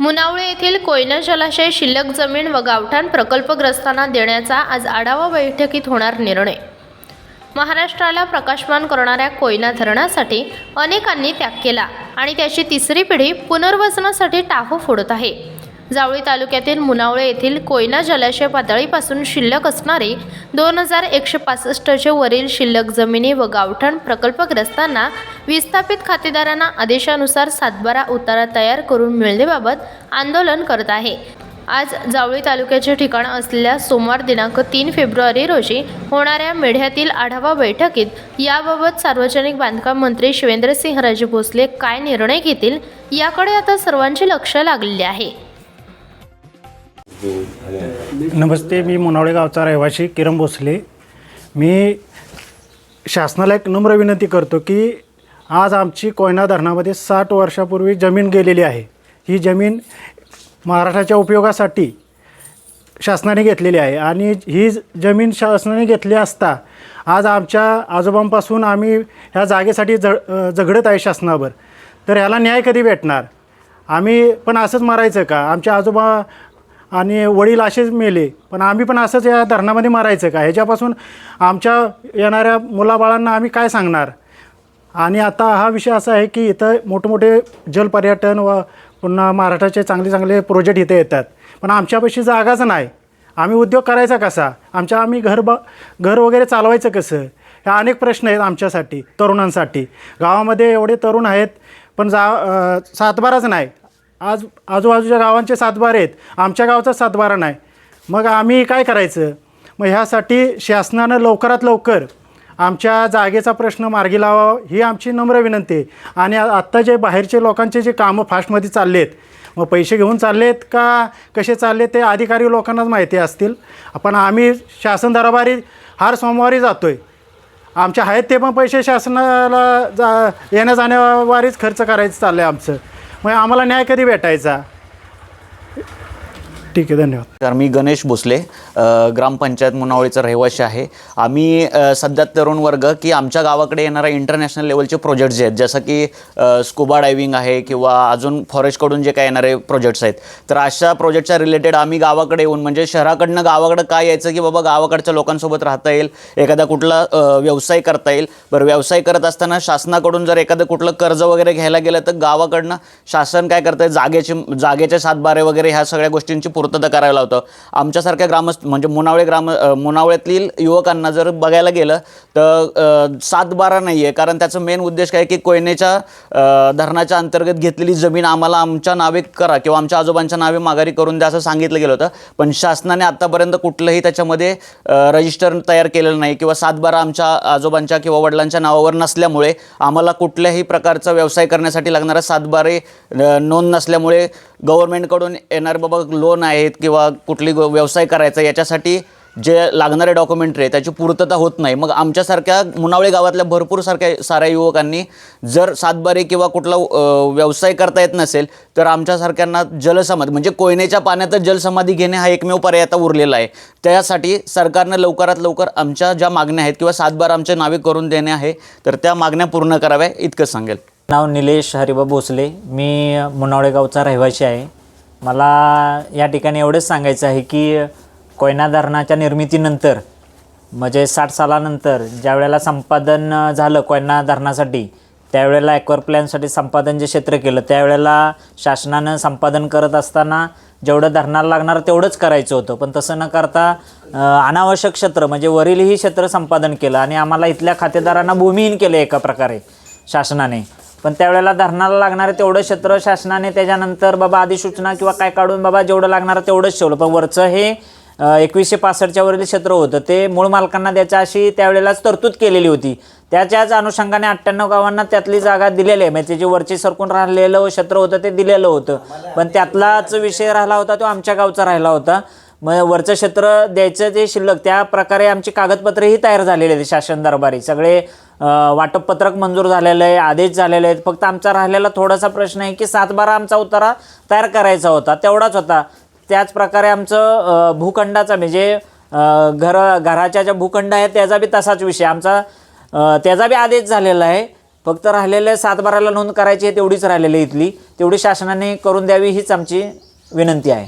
मुनावळे येथील कोयना जलाशय शिल्लक जमीन व गावठाण प्रकल्पग्रस्तांना देण्याचा आज आढावा बैठकीत होणार निर्णय. महाराष्ट्राला प्रकाशमान करणाऱ्या कोयना धरणासाठी अनेकांनी त्याग केला आणि त्याची तिसरी पिढी पुनर्वसनासाठी टाहो फोडत आहे. जावळी तालुक्यातील मुनावळे येथील कोयना जलाशय पातळीपासून शिल्लक असणारे दोन हजार एकशे पासष्टचे वरील शिल्लक जमिनी व गावठण प्रकल्पग्रस्तांना विस्थापित खातेदारांना आदेशानुसार सातबारा उतारा तयार करून मिळण्याबाबत आंदोलन करत आहे. आज जावळी तालुक्याचे ठिकाण असलेल्या सोमवार दिनांक तीन फेब्रुवारी रोजी होणाऱ्या मेढ्यातील आढावा बैठकीत याबाबत सार्वजनिक बांधकाम मंत्री शिवेंद्रसिंहराजे भोसले काय निर्णय घेतील याकडे आता सर्वांचे लक्ष लागलेले आहे. नमस्ते मी मुनावळे गावचा रहिवासी किरण भोसले. मी शासनाला एक नम्र विनंती करतो की आज आमची कोयना धरणामध्ये साठ वर्षापूर्वी जमीन गेलेली आहे. ही जमीन महाराष्ट्राच्या उपयोगासाठी शासनाने घेतलेली आहे आणि ही जमीन शासनाने घेतली असता आज आमच्या आजोबांपासून आम्ही ह्या जागेसाठी ज झगडत आहे शासनावर. तर ह्याला न्याय कधी भेटणार? आम्ही पण असंच मारायचं का? आमच्या आजोबा आणि वडील असेच मेले. पण आम्ही पण असंच या धरणामध्ये मारायचं का? ह्याच्यापासून आमच्या येणाऱ्या मुलाबाळांना आम्ही काय सांगणार? आणि आता हा विषय असा आहे की इथं मोठमोठे जलपर्यटन व पुन्हा महाराष्ट्राचे चांगले चांगले प्रोजेक्ट इथे येतात. पण आमच्यापाशी जागाच नाही. आम्ही उद्योग करायचा कसा? आमच्या आम्ही घर ब घर वगैरे चालवायचं कसं? ह्या अनेक प्रश्न आहेत आमच्यासाठी तरुणांसाठी. गावामध्ये एवढे तरुण आहेत पण जा सातबाराच नाही. आज आजूबाजूच्या गावांचे सातबारे आहेत. आमच्या गावचा सातबारा नाही. मग आम्ही काय करायचं? मग ह्यासाठी शासनानं लवकरात लवकर आमच्या जागेचा प्रश्न मार्गी लावावा ही आमची नम्र विनंती आहे. आणि आत्ता जे बाहेरचे लोकांचे जे कामं फास्टमध्ये चालले आहेत मग पैसे घेऊन चालले आहेत का कसे चालले ते अधिकारी लोकांनाच माहिती असतील. पण आम्ही शासन दरबारी हर सोमवारी जातो आहे आमच्या आहेत ते पण पैसे शासनाला जा येण्या जाण्यावारीच खर्च करायचं चाललं आहे आमचं. मग आम्हाला न्याय कधी भेटायचा? ठीक आहे धन्यवाद. तर मी गणेश भोसले अ, ग्रामपंचायत मुनावळीचा रहिवासी आहे. आम्ही अ, सध्या तरुण वर्ग की आमच्या गावाकडे येणारा इंटरनॅशनल लेवलचे प्रोजेक्ट्स जे आहेत जसं की स्कुबा डायव्हिंग आहे किंवा अजून फॉरेस्टकडून जे काय येणारे प्रोजेक्ट्स आहेत. तर अशा प्रोजेक्टच्या रिलेटेड आम्ही गावाकडे येऊन म्हणजे शहराकडनं गावाकडं काय यायचं की बाबा गावाकडच्या लोकांसोबत राहता येईल एखादा कुठला अ, व्यवसाय करता येईल. बरं व्यवसाय करत असताना शासनाकडून जर एखादं कुठलं कर्ज वगैरे घ्यायला गेलं तर गावाकडनं शासन काय करतं जागेची जागेचे सातबारे वगैरे ह्या सगळ्या गोष्टींची पूर्तता करायला लावतं आमच्यासारख्या ग्रामस्थ म्हणजे मुनावळे ग्राम मुनावळ्यातील युवकांना जर बघायला गेलं तर सात सातबारा नाही आहे कारण त्याचं मेन उद्देश काय की कोयनेच्या धरणाच्या अंतर्गत घेतलेली जमीन आम्हाला आमच्या नावे करा किंवा आमच्या आजोबांच्या नावे माघारी करून द्या असं सांगितलं गेलं होतं. पण शासनाने आत्तापर्यंत कुठलंही त्याच्यामध्ये रजिस्टर तयार केलेलं नाही किंवा सातबारा आमच्या आजोबांच्या किंवा वडिलांच्या नावावर नसल्यामुळे आम्हाला कुठल्याही प्रकारचा व्यवसाय करण्यासाठी लागणारा सातबारे नोंद नसल्यामुळे गव्हर्नमेंटकडून येणारे बाबा लोन आहेत किंवा कुठली गो- व्यवसाय करायचा याच्यासाठी जे लागणारे डॉक्युमेंटरी आहे त्याची पूर्तता होत नाही. मग आमच्यासारख्या मुनावळे गावातल्या भरपूर सारख्या साऱ्या युवकांनी जर सातबारी किंवा कुठला व्यवसाय करता येत नसेल तर आमच्यासारख्यांना जलसमाधी म्हणजे कोयनेच्या पाण्यातच जलसमाधी घेणे हा एकमेव पर्याय आता उरलेला आहे. त्यासाठी सरकारनं लवकरात लवकर आमच्या ज्या मागण्या आहेत किंवा सातबार आमच्या नावे करून देणे आहे तर त्या मागण्या पूर्ण कराव्या इतकंच सांगेल. नाव निलेश हरिबा भोसले. मी मुनावळे गावचा रहिवासी आहे. मला या ठिकाणी एवढंच सांगायचं आहे की कोयना धरणाच्या निर्मितीनंतर म्हणजे साठ सालानंतर ज्या वेळेला संपादन झालं कोयना धरणासाठी त्यावेळेला ॲक्वर प्लॅनसाठी संपादन जे क्षेत्र केलं त्यावेळेला शासनानं संपादन करत असताना जेवढं धरणाला लागणार तेवढंच करायचं होतं. पण तसं न करता अनावश्यक क्षेत्र म्हणजे वरीलही क्षेत्र संपादन केलं आणि आम्हाला इथल्या खातेदारांना भूमिहीन केलं एका प्रकारे शासनाने. पण त्यावेळेला धरणाला लागणारं तेवढं क्षेत्र शासनाने त्याच्यानंतर बाबा अधिसूचना किंवा काय काढून बाबा जेवढं लागणारं तेवढंच ठेवलं. पण वरचं हे एकवीसशे पासष्टच्या वरील क्षेत्र होतं. ते मूळ मालकांना द्यायचं अशी त्यावेळेलाच तरतूद केलेली होती. त्याच्याच अनुषंगाने अठ्ठ्याण्णव गावांना त्यातली जागा दिलेली आहे. म्हणजे जे वरचे सरकून राहिलेलं क्षेत्र होतं ते दिलेलं होतं. पण त्यातलाच विषय राहिला होता तो आमच्या गावचा राहिला होता. मग वरचं क्षेत्र द्यायचं जे शिल्लक त्या प्रकारे आमची कागदपत्रेही तयार झालेली आहेत शासन दरबारी. सगळे वाटप वाटपपत्रक मंजूर झालेलं आहे आदेश झालेले आहेत. फक्त आमचा राहिलेला थोडासा प्रश्न आहे की सातबारा आमचा उतारा तयार करायचा होता तेवढाच होता. त्याच प्रकारे आमचं भूखंडाचा म्हणजे घर घराच्या ज्या भूखंड आहेत त्याचा बी तसाच विषय. आमचा त्याचा बी आदेश झालेला आहे. फक्त राहिलेले सातबाराला नोंद करायची आहे तेवढीच राहिलेली आहे इथली. तेवढी शासनाने करून द्यावी हीच आमची विनंती आहे.